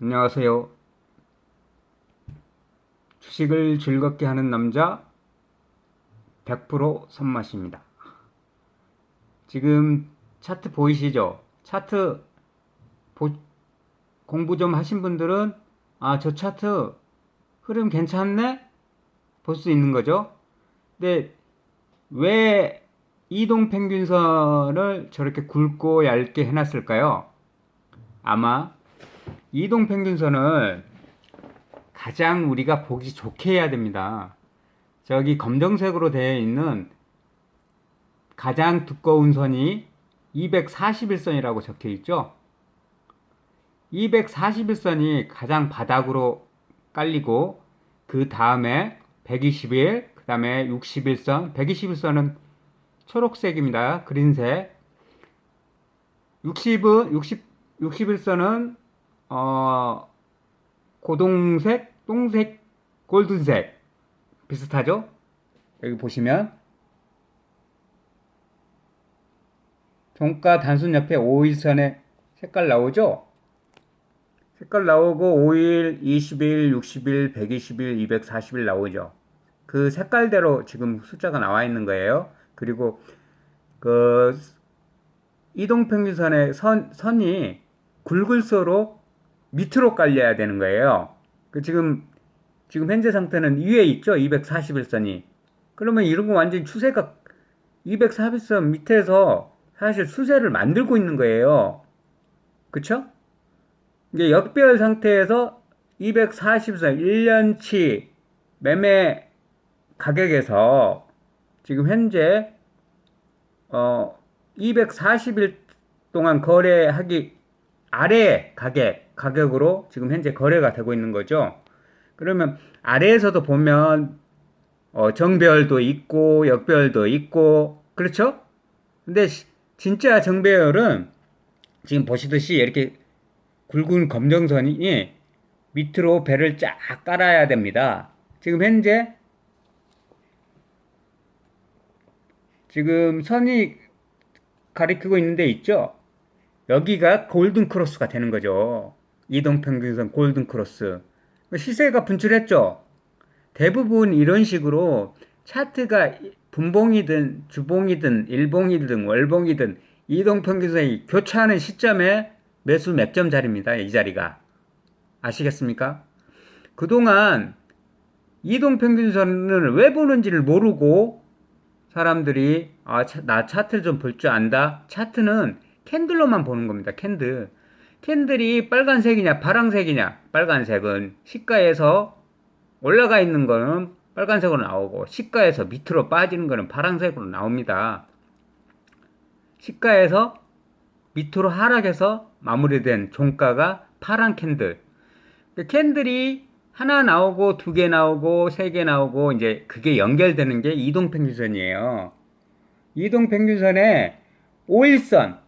안녕하세요. 주식을 즐겁게 하는 남자 100% 손맛입니다. 지금 차트 보이시죠? 차트 보- 공부 좀 하신 분들은 아, 저 차트 흐름 괜찮네? 볼 수 있는 거죠. 근데 왜 이동 평균선을 저렇게 굵고 얇게 해놨을까요? 아마 이동 평균선을 가장 우리가 보기 좋게 해야 됩니다. 저기 검정색으로 되어 있는 가장 두꺼운 선이 241선이라고 적혀 있죠. 241선이 가장 바닥으로 깔리고 그 다음에 121, 그 다음에 61선, 121선은 초록색입니다. 그린색. 60은 60 61선은 어 고동색, 똥색, 골든색 비슷하죠? 여기 보시면 종가 단순 옆에 5일선의 색깔 나오죠? 색깔 나오고 5일, 20일, 60일, 120일, 240일 나오죠. 그 색깔대로 지금 숫자가 나와 있는 거예요. 그리고 그 이동평균선의 선, 선이 굵을수록 밑으로 깔려야 되는 거예요. 그 지금 지금 현재 상태는 위에 있죠. 241선이. 그러면 이런 거 완전 추세가 241선 밑에서 사실 수세를 만들고 있는 거예요. 그쵸? 이게 역별 상태에서 240선 1년치 매매 가격에서 지금 현재 어 240일 동안 거래하기 아래 가격 가격으로 지금 현재 거래가 되고 있는 거죠. 그러면 아래에서도 보면 어 정배열도 있고 역배열도 있고 그렇죠? 근데 시- 진짜 정배열은 지금 보시듯이 이렇게 굵은 검정선이 밑으로 배를 쫙 깔아야 됩니다. 지금 현재 지금 선이 가리키고 있는 데 있죠? 여기가 골든 크로스가 되는 거죠. 이동평균선 골든 크로스. 시세가 분출했죠? 대부분 이런 식으로 차트가 분봉이든 주봉이든 일봉이든 월봉이든 이동평균선이 교차하는 시점에 매수 맥점 자리입니다. 이 자리가. 아시겠습니까? 그동안 이동평균선을 왜 보는지를 모르고 사람들이 아, 차- 나 차트 좀볼 줄 안다. 차트는 캔들로만 보는 겁니다. 캔들. 캔들이 빨간색이냐 파란색이냐. 빨간색은 시가에서 올라가 있는 거는 빨간색으로 나오고 시가에서 밑으로 빠지는 거는 파란색으로 나옵니다. 시가에서 밑으로 하락해서 마무리된 종가가 파란 캔들. 그 캔들이 하나 나오고 두 개 나오고 세 개 나오고 이제 그게 연결되는 게 이동 평균선이에요. 이동 평균선에 5일선,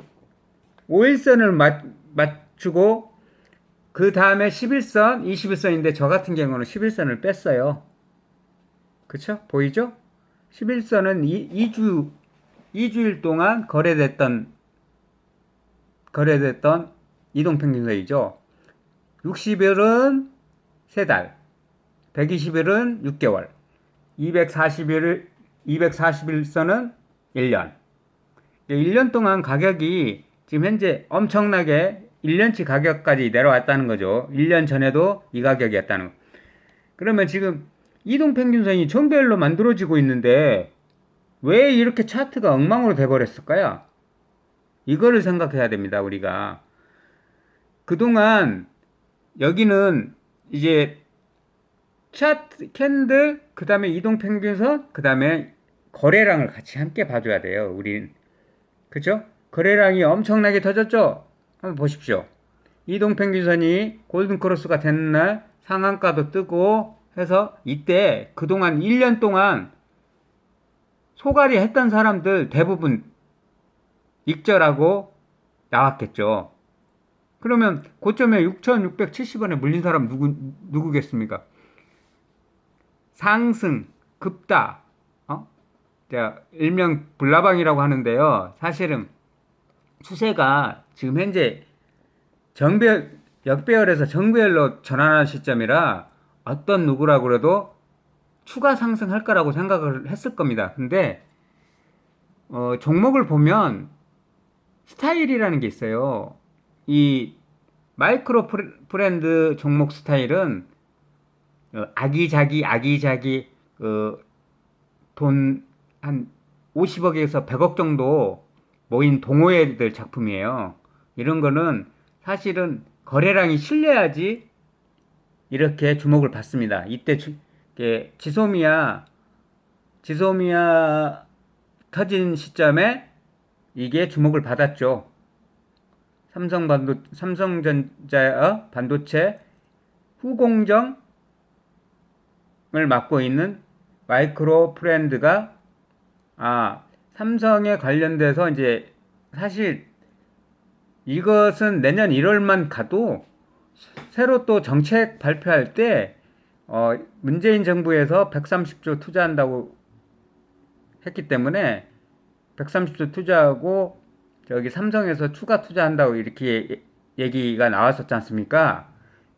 5일선을 맞, 맞 추고 그 다음에 11선, 21선인데 저 같은 경우는 11선을 뺐어요. 그쵸? 보이죠? 11선은 2, 주 2주일 동안 거래됐던 거래됐던 이동평균선이죠. 60일은 3달, 120일은 6개월, 240일, 241선은 1년. 1년 동안 가격이 지금 현재 엄청나게 1년치 가격까지 내려왔다는 거죠. 1년 전에도 이 가격이었다는 거. 그러면 지금 이동 평균선이 정배열로 만들어지고 있는데 왜 이렇게 차트가 엉망으로 돼버렸을까요? 이거를 생각해야 됩니다, 우리가. 그동안 여기는 이제 차트, 캔들, 그 다음에 이동 평균선, 그 다음에 거래량을 같이 함께 봐줘야 돼요, 우린. 그죠? 거래량이 엄청나게 터졌죠? 한번 보십시오. 이동평균선이 골든크로스가 되는 날 상한가도 뜨고 해서 이때 그동안 1년 동안 소갈이 했던 사람들 대부분 익절하고 나왔겠죠. 그러면 고점에 6,670원에 물린 사람 누구 누구겠습니까? 상승, 급다, 어? 제가 일명 불나방이라고 하는데요. 사실은 추세가 지금 현재 정배 역배열에서 정배열로 전환한 시점이라 어떤 누구라고 그래도 추가 상승할 거라고 생각을 했을 겁니다. 근데 어, 종목을 보면 스타일이라는 게 있어요. 이 마이크로 브랜드 종목 스타일은 어, 아기자기 아기자기 어, 돈한 50억에서 100억 정도 모인 동호회들 작품이에요. 이런 거는 사실은 거래량이 실려야지 이렇게 주목을 받습니다. 이때 주, 지소미아 지소미아 터진 시점에 이게 주목을 받았죠. 삼성 반도 삼성전자 반도체 후공정을 맡고 있는 마이크로 프렌드가 아 삼성에 관련돼서 이제 사실 이것은 내년 1월만 가도 새로 또 정책 발표할 때 어, 문재인 정부에서 130조 투자한다고 했기 때문에 130조 투자하고 저기 삼성에서 추가 투자한다고 이렇게 얘기가 나왔었지 않습니까?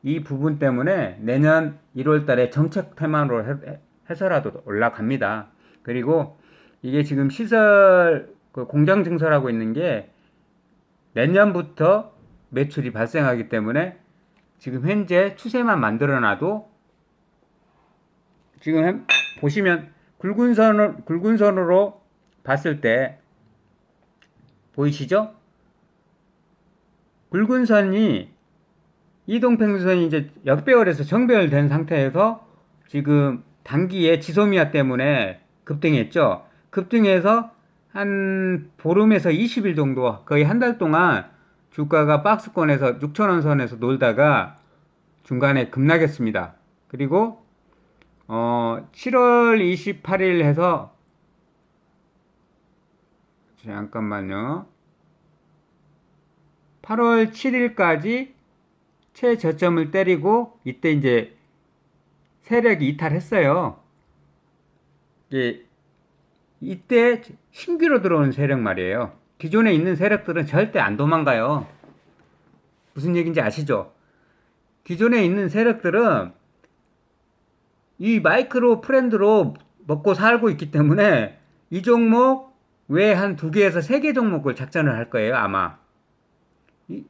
이 부분 때문에 내년 1월 달에 정책 테마로 해, 해서라도 올라갑니다. 그리고 이게 지금 시설 그 공장 증설하고 있는 게 내년부터 매출이 발생하기 때문에 지금 현재 추세만 만들어 놔도 지금 현- 보시면 굵은 선을 굵은 선으로 봤을 때 보이시죠? 굵은 선이 이동평균선이 이제 역배열에서 정배열된 상태에서 지금 단기에 지소미아 때문에 급등했죠. 급등해서 한 보름에서 20일 정도 거의 한 달 동안 주가가 박스권에서 6천원 선에서 놀다가 중간에 급락했습니다. 그리고 어 7월 28일 해서 잠깐만요. 8월 7일까지 최저점을 때리고 이때 이제 세력이 이탈했어요. 이게 이때 신규로 들어오는 세력 말이에요. 기존에 있는 세력들은 절대 안 도망가요. 무슨 얘기인지 아시죠? 기존에 있는 세력들은 이 마이크로 프렌드로 먹고 살고 있기 때문에 이 종목 외에 한두 개에서 세 개 종목을 작전을 할 거예요, 아마. 이,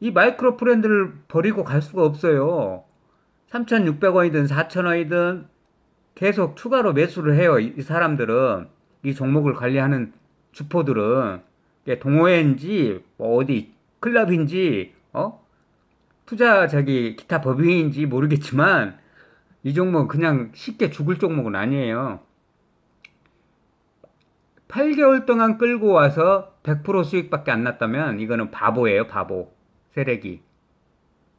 이 마이크로 프렌드를 버리고 갈 수가 없어요. 3,600원이든 4,000원이든 계속 추가로 매수를 해요, 이, 이 사람들은. 이 종목을 관리하는 주포들은. 동호회인지, 뭐 어디, 클럽인지, 어? 투자, 저기, 기타 법인인지 모르겠지만, 이 종목은 그냥 쉽게 죽을 종목은 아니에요. 8개월 동안 끌고 와서 100% 수익밖에 안 났다면 이거는 바보예요, 바보. 세력이.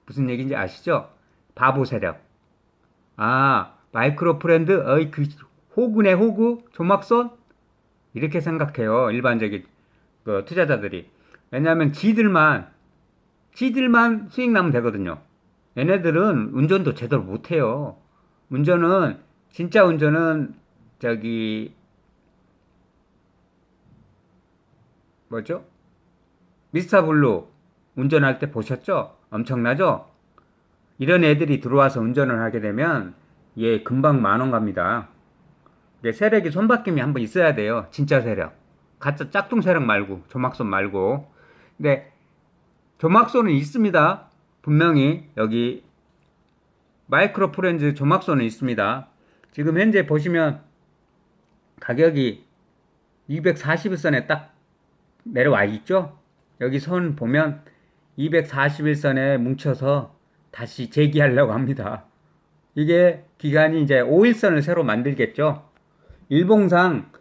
무슨 얘기인지 아시죠? 바보 세력. 아, 마이크로 프렌드, 어이, 그, 호구네, 호구, 조막손? 이렇게 생각해요, 일반적인 그 투자자들이. 왜냐하면 지들만, 지들만 수익 나면 되거든요. 얘네들은 운전도 제대로 못해요. 운전은, 진짜 운전은, 저기, 뭐죠? 미스터 블루 운전할 때 보셨죠? 엄청나죠? 이런 애들이 들어와서 운전을 하게 되면 얘 금방 만원 갑니다. 세력이 손바뀜이 한번 있어야 돼요. 진짜 세력. 가짜 짝퉁 세력 말고 조막손 말고. 근데 조막손은 있습니다. 분명히 여기 마이크로 프렌즈 조막손은 있습니다. 지금 현재 보시면 가격이 241선에 딱 내려와 있죠? 여기 선 보면 241선에 뭉쳐서 다시 재기하려고 합니다. 이게 기간이 이제 5일선을 새로 만들겠죠? 일봉상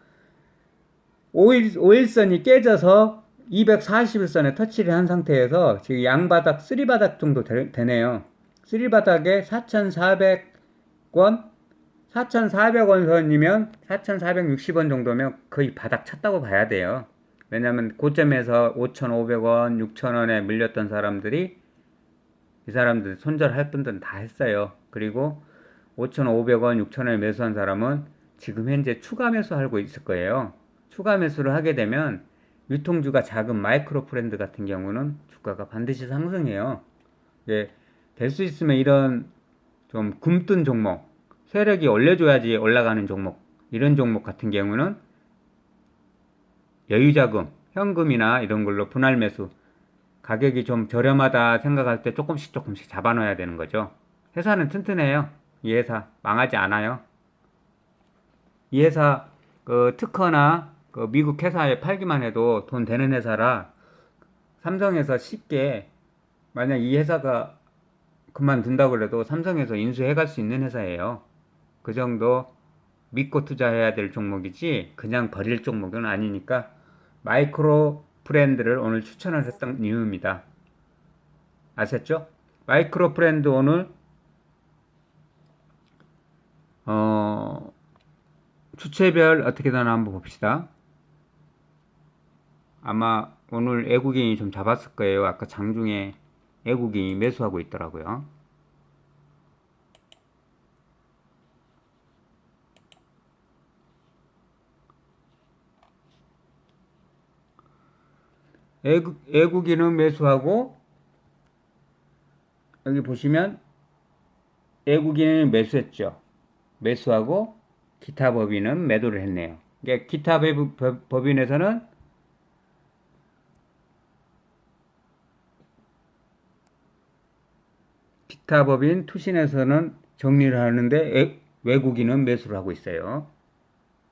5일, 5일선이 깨져서 241선에 터치를 한 상태에서 지금 양바닥, 쓰리바닥 정도 되, 되네요. 쓰리바닥에 4,400원, 4,400원 선이면 4,460원 정도면 거의 바닥 찼다고 봐야 돼요. 왜냐면 고점에서 5,500원, 6,000원에 물렸던 사람들이 이 사람들 손절할 분들은 다 했어요. 그리고 5,500원, 6,000원에 매수한 사람은 지금 현재 추가 매수하고 있을 거예요. 추가 매수를 하게 되면 유통주가 작은 마이크로 프렌드 같은 경우는 주가가 반드시 상승해요. 예, 될 수 있으면 이런 좀 굼뜬 종목, 세력이 올려줘야지 올라가는 종목, 이런 종목 같은 경우는 여유자금, 현금이나 이런 걸로 분할 매수, 가격이 좀 저렴하다 생각할 때 조금씩 조금씩 잡아놔야 되는 거죠. 회사는 튼튼해요. 이 회사 망하지 않아요. 이 회사 그 특허나 그 미국 회사에 팔기만 해도 돈 되는 회사라 삼성에서 쉽게 만약 이 회사가 그만둔다고 그래도 삼성에서 인수해 갈 수 있는 회사예요. 그 정도 믿고 투자해야 될 종목이지 그냥 버릴 종목은 아니니까 마이크로 브랜드를 오늘 추천을 했던 이유입니다. 아셨죠? 마이크로 브랜드 오늘 어 주체별 어떻게 되나 한번 봅시다. 아마 오늘 애국인이 좀 잡았을 거예요. 아까 장중에 애국인이 매수하고 있더라고요. 애국, 애국인은 매수하고 여기 보시면 애국인은 매수했죠. 매수하고 기타 법인은 매도를 했네요. 그러니까 기타 법인에서는 기타 법인 투신에서는 정리를 하는데 애- 외국인은 매수를 하고 있어요.